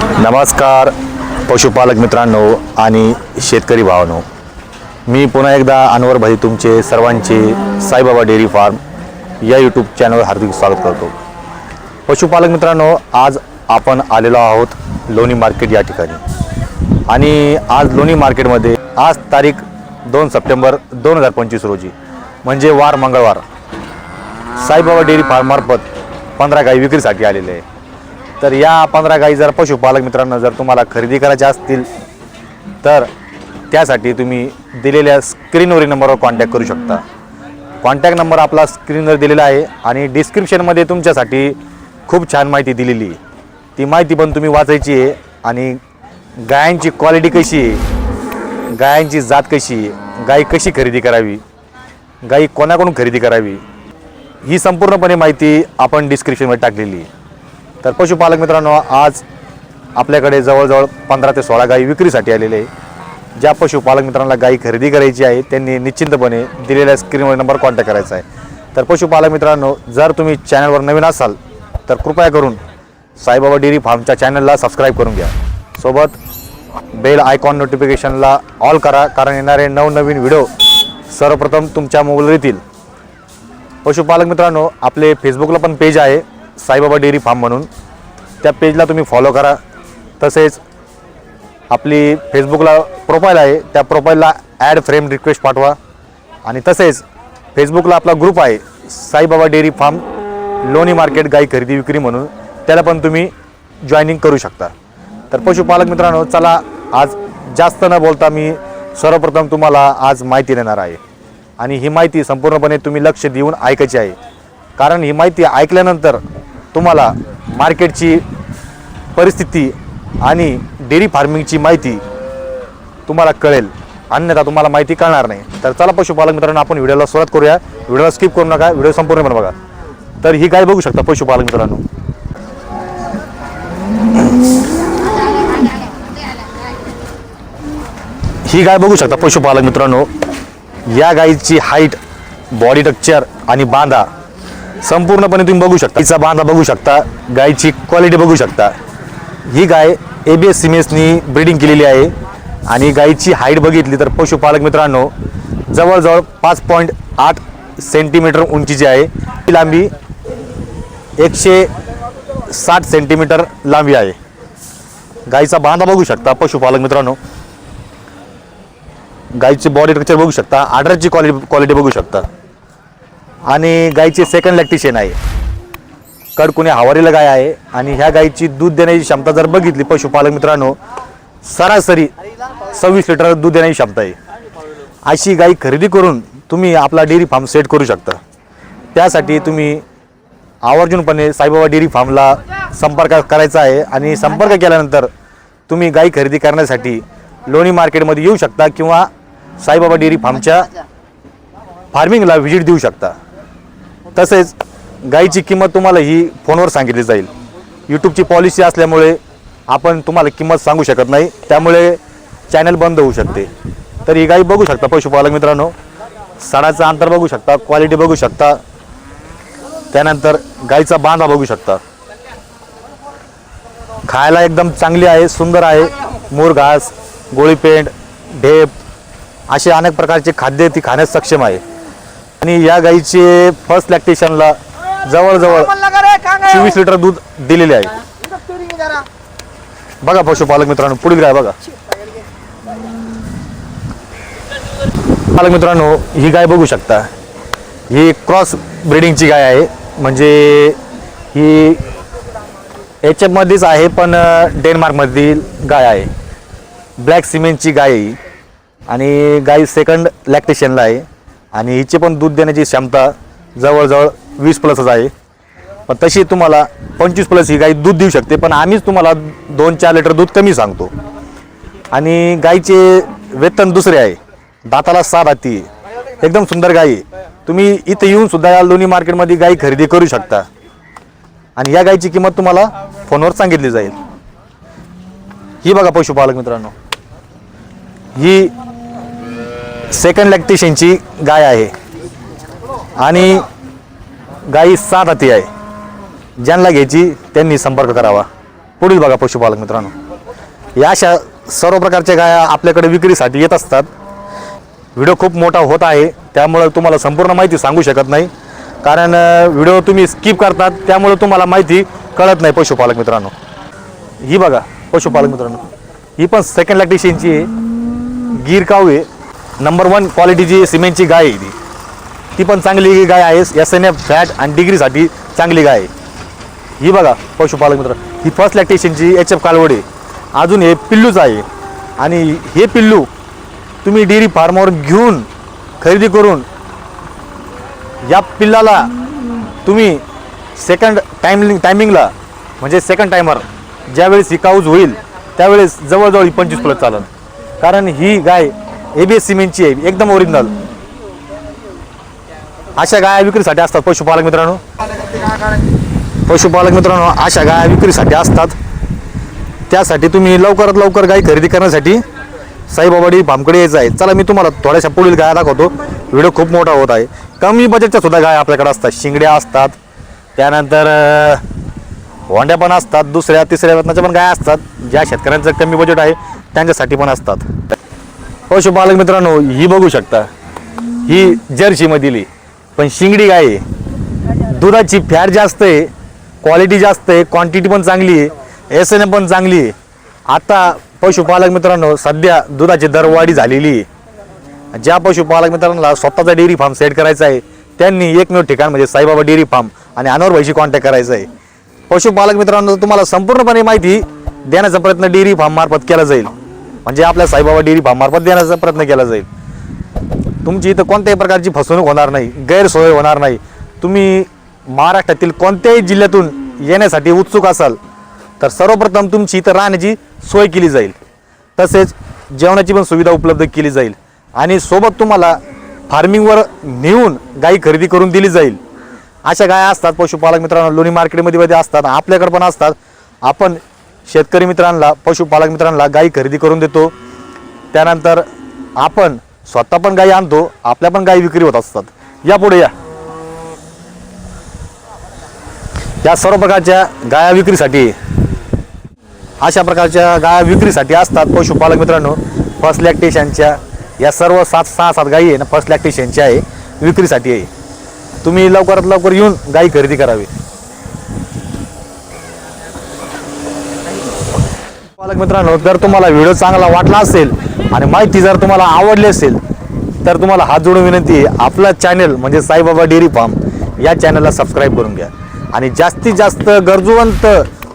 नमस्कार पशुपालक मित्रांनो आणि शेतकरी भावांनो. मी पुन्हा एकदा अनवर भाई तुमचे सर्वांचे साईबाबा डेअरी फार्म या यूट्यूब चॅनलवर हार्दिक स्वागत करतो. पशुपालक मित्रांनो आज आपण आलेलो आहोत लोणी मार्केट या ठिकाणी. आणि आज लोणी मार्केटमध्ये आज तारीख दोन सप्टेंबर दोन हजार पंचवीस रोजी म्हणजे वार मंगळवार. साईबाबा डेअरी फार्ममार्फत पंधरा गाई विक्रीसाठी आलेले आहे. तर या पंधरा गाई जर पशुपालक मित्रांनो जर तुम्हाला खरेदी करायच्या असतील तर त्यासाठी तुम्ही दिलेल्या स्क्रीनवरील नंबरवर कॉन्टॅक्ट करू शकता. कॉन्टॅक्ट नंबर आपला स्क्रीनवर दिलेला आहे आणि डिस्क्रिप्शनमध्ये तुमच्यासाठी खूप छान माहिती दिलेली आहे. ती माहिती पण तुम्ही वाचायची आहे आणि गायांची क्वालिटी कशी आहे गायांची जात कशी आहे गाय कशी खरेदी करावी गाई कोणाकडून खरेदी करावी ही संपूर्णपणे माहिती आपण डिस्क्रिप्शनमध्ये टाकलेली आहे. तर पशुपालक मित्रांनो आज आपल्याकडे जवळजवळ पंधरा ते सोळा गायी विक्रीसाठी आलेले आहे. ज्या पशुपालक मित्रांना गायी खरेदी करायची आहे त्यांनी निश्चिंतपणे दिलेल्या स्क्रीनवर नंबर कॉन्टॅक्ट करायचा आहे. तर पशुपालक मित्रांनो जर तुम्ही चॅनलवर नवीन असाल तर कृपया करून साईबाबा डेअरी फार्मच्या चॅनलला सबस्क्राईब करून घ्या. सोबत बेल आयकॉन नोटिफिकेशनला ऑल करा कारण येणारे नवनवीन व्हिडिओ सर्वप्रथम तुमच्या मोबाईलवर येतील. पशुपालक मित्रांनो आपले फेसबुकला पण पेज आहे. साईबाबा डेअरी फार्म म्हणून. त्या पेजला तुम्ही फॉलो करा. तसेच आपली फेसबुकला प्रोफाईल आहे. त्या प्रोफाईलला ॲड फ्रेम रिक्वेस्ट पाठवा. आणि तसेच फेसबुकला आपला ग्रुप आहे. Saibaba dairy farm Loni market गाई खरेदी विक्री म्हणून. त्याला पण तुम्ही जॉईनिंग करू शकता. तर पशुपालक मित्रांनो चला आज जास्त न बोलता मी सर्वप्रथम तुम्हाला आज माहिती देणार आहे. आणि ही माहिती संपूर्णपणे तुम्ही लक्ष देऊन ऐकायची आहे. कारण ही माहिती ऐकल्यानंतर तुम्हाला मार्केटची परिस्थिती आणि डेअरी फार्मिंगची माहिती तुम्हाला कळेल. अन्यथा तुम्हाला माहिती कळणार नाही. तर चला पशुपालक मित्रांनो आपण व्हिडिओला सुरुवात करूया. व्हिडिओला स्किप करू नका. व्हिडिओ संपूर्णपणे बघा. तर ही गाय बघू शकता पशुपालक मित्रांनो. ही गाय बघू शकता पशुपालक मित्रांनो. या गायीची हाईट बॉडी स्ट्रक्चर आणि बांधा संपूर्णपणे तुम्ही बघू शकता. तिचा बांधा बघू शकता गायची क्वालिटी बघू शकता. ही गाय ए बी एस सीमेसनी ब्रिडिंग केलेली आहे आणि गायीची हाईट बघितली तर पशुपालक मित्रांनो जवळजवळ पाच पॉईंट आठ सेंटीमीटर उंचीची आहे. ही लांबी एकशे साठ सेंटीमीटर लांबी आहे. गायीचा बांधा बघू शकता पशुपालक मित्रांनो. गायीची बॉडी स्ट्रक्चर बघू शकता आर्डरची क्वालिटी क्वालिटी बघू शकता. आणि गाईचे सेकंड लॅक्टिशन आहे. कडकुणी हवारीला गाय आहे आणि ह्या गाईची दूध देण्याची क्षमता जर बघितली पशुपालक मित्रांनो सरासरी सव्वीस लिटर दूध देण्याची क्षमता आहे. अशी गाई खरेदी करून तुम्ही आपला डेअरी फार्म सेट करू शकता. त्यासाठी तुम्ही आवर्जूनपणे साईबाबा डेअरी फार्मला संपर्क करायचा आहे आणि संपर्क केल्यानंतर तुम्ही गाई खरेदी करण्यासाठी लोणी मार्केटमध्ये येऊ शकता किंवा साईबाबा डेअरी फार्मच्या फार्मिंगला व्हिजिट देऊ शकता. तसेच गाईची किंमत तुम्हाला ही फोनवर सांगितली जाईल. यूट्यूबची पॉलिसी असल्यामुळे आपण तुम्हाला किंमत सांगू शकत नाही. त्यामुळे चॅनल बंद होऊ शकते. तर ही गाई बघू शकता पशुपालक मित्रांनो. सणाचं अंतर बघू शकता क्वालिटी बघू शकता. त्यानंतर गाईचा बांधा बघू शकता. खायला एकदम चांगली आहे सुंदर आहे. मूर घास गोळीपेंड ढेप असे अनेक प्रकारचे खाद्य ती खाण्यास सक्षम आहे. आणि या गाईचे फर्स्ट लॅक्टेशनला जवळजवळ चोवीस लिटर दूध दिलेले आहे. बघा पशुपालक मित्रांनो पुढील गाय बघा. पालक मित्रांनो ही गाय बघू शकता. ही क्रॉस ब्रिडिंगची गाय आहे. म्हणजे ही एच एफमध्येच आहे पण डेन्मार्कमधील गाय आहे. ब्लॅक सिमेंटची गाय. आणि गाय सेकंड लॅक्टेशनला आहे. आणि हिची पण दूध देण्याची क्षमता जवळजवळ वीस प्लसच आहे. पण तशी तुम्हाला पंचवीस प्लस ही गाई दूध देऊ शकते पण आम्हीच तुम्हाला दोन चार लिटर दूध कमी सांगतो. आणि गाईचे वेतन दुसरे आहे. दाताला सात हाती आहे. एकदम सुंदर गाई. आहे तुम्ही इथं येऊन सुद्धा या लोणी मार्केटमध्ये गाई खरेदी करू शकता. आणि या गाईची किंमत तुम्हाला फोनवर सांगितली जाईल. ही बघा पशुपालक मित्रांनो. ही सेकंड लॅक्टेशनची गाय आहे. आणि गाई सात हाती आहे. ज्यांना घ्यायची त्यांनी संपर्क करावा. पुढील बघा पशुपालक मित्रांनो. या अशा सर्व प्रकारच्या गाया आपल्याकडे विक्रीसाठी येत असतात. व्हिडिओ खूप मोठा होत आहे. त्यामुळं तुम्हाला संपूर्ण माहिती सांगू शकत नाही. कारण व्हिडिओ तुम्ही स्किप करतात. त्यामुळे तुम्हाला माहिती कळत नाही पशुपालक मित्रांनो. ही बघा पशुपालक मित्रांनो. ही पण सेकंड लॅक्टेशनची आहे. गीर काऊ आहे. नंबर वन क्वालिटीची सिमेंटची गाय आहे ती. ती पण चांगली गाय आहे. एस एन एफ फॅट आणि डिग्रीसाठी चांगली गाय आहे. ही बघा पशुपालक मित्र. ही फर्स्ट लॅक्टेशनची एच एफ कालवडे अजून हे पिल्लूच आहे. आणि हे पिल्लू तुम्ही डेअरी फार्मवर घेऊन खरेदी करून या पिल्लाला तुम्ही सेकंड टायमिंग टायमिंगला म्हणजे सेकंड टायमर ज्यावेळेस ही काऊज होईल त्यावेळेस जवळजवळ ही पंचवीस प्लस चालत कारण ही गाय ए बी एस सिमेंटची आहे एकदम ओरिजिनल अशा गाया विक्रीसाठी असतात पशुपालक मित्रांनो. पशुपालक मित्रांनो अशा गाया विक्रीसाठी असतात. त्यासाठी तुम्ही लवकरात लवकर गाय खरेदी करण्यासाठी साईबाबाडी भामकडे यायचं आहे. चला मी तुम्हाला थोड्याशा पुढील गाया दाखवतो. व्हिडिओ खूप मोठा होत आहे. कमी बजेटच्या सुद्धा गाय आपल्याकडे असतात. शिंगड्या असतात. त्यानंतर वांड्या होंड्या पण असतात. दुसऱ्या तिसऱ्या वेतनाच्या पण गाय असतात. ज्या शेतकऱ्यांचं कमी बजेट आहे त्यांच्यासाठी पण असतात. पशुपालक मित्रांनो ही बघू शकता. ही जर्सीमधील. पण शिंगडी गाय आहे? दुधाची फॅट जास्त आहे क्वालिटी जास्त आहे क्वांटिटी पण चांगली आहे एस एन पण चांगली आहे. आता पशुपालक मित्रांनो सध्या दुधाची दरवाढी झालेली आहे. ज्या पशुपालक मित्रांना स्वतःचा डेअरी फार्म सेट करायचा आहे त्यांनी एकमेव ठिकाण म्हणजे साईबाबा डेअरी फार्म आणि अनवर भाईशी कॉन्टॅक्ट करायचा आहे. पशुपालक मित्रांनो तुम्हाला संपूर्णपणे माहिती देण्याचा प्रयत्न डेअरी फार्म मार्फत केला जाईल. म्हणजे आपल्या साईबाबा डेअरी फार्ममार्फत देण्याचा प्रयत्न केला जाईल. तुमची इथं कोणत्याही प्रकारची फसवणूक होणार नाही गैरसोय होणार नाही. तुम्ही महाराष्ट्रातील कोणत्याही जिल्ह्यातून येण्यासाठी उत्सुक असाल तर सर्वप्रथम तुमची इथं राहण्याची सोय केली जाईल. तसेच जेवणाची पण सुविधा उपलब्ध केली जाईल. आणि सोबत तुम्हाला फार्मिंगवर नेऊन गाई खरेदी करून दिली जाईल. अशा गाया असतात पशुपालक मित्रांनो लोणी मार्केटमध्ये मध्ये असतात आपल्याकडे पण असतात. आपण शेतकरी मित्रांना पशुपालक मित्रांना गाई खरेदी करून देतो. त्यानंतर आपण स्वतः पण गाई आणतो आपल्या पण गाई विक्री होत असतात. या पुढे या. या सर्व प्रकारच्या गाया विक्रीसाठी अशा प्रकारच्या गाया विक्रीसाठी असतात पशुपालक मित्रांनो फर्स्ट लॅक्टेशनच्या या सर्व सात सहा सात गायी आहे ना फर्स्ट लॅक्टेशनच्या आहे विक्रीसाठी आहे. तुम्ही लवकरात लवकर येऊन गाई खरेदी करावी. पालक मित्रांनो जर तुम्हाला व्हिडिओ चांगला वाटला असेल आणि माहिती जर तुम्हाला आवडली असेल तर तुम्हाला हात जोडून विनंती आहे आपला चॅनल म्हणजे साईबाबा डेअरी फार्म या चॅनलला सबस्क्राईब करून घ्या. आणि जास्तीत जास्त गरजूवंत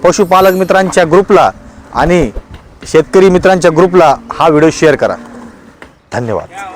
पशुपालक मित्रांच्या ग्रुपला आणि शेतकरी मित्रांच्या ग्रुपला हा व्हिडिओ शेअर करा. धन्यवाद.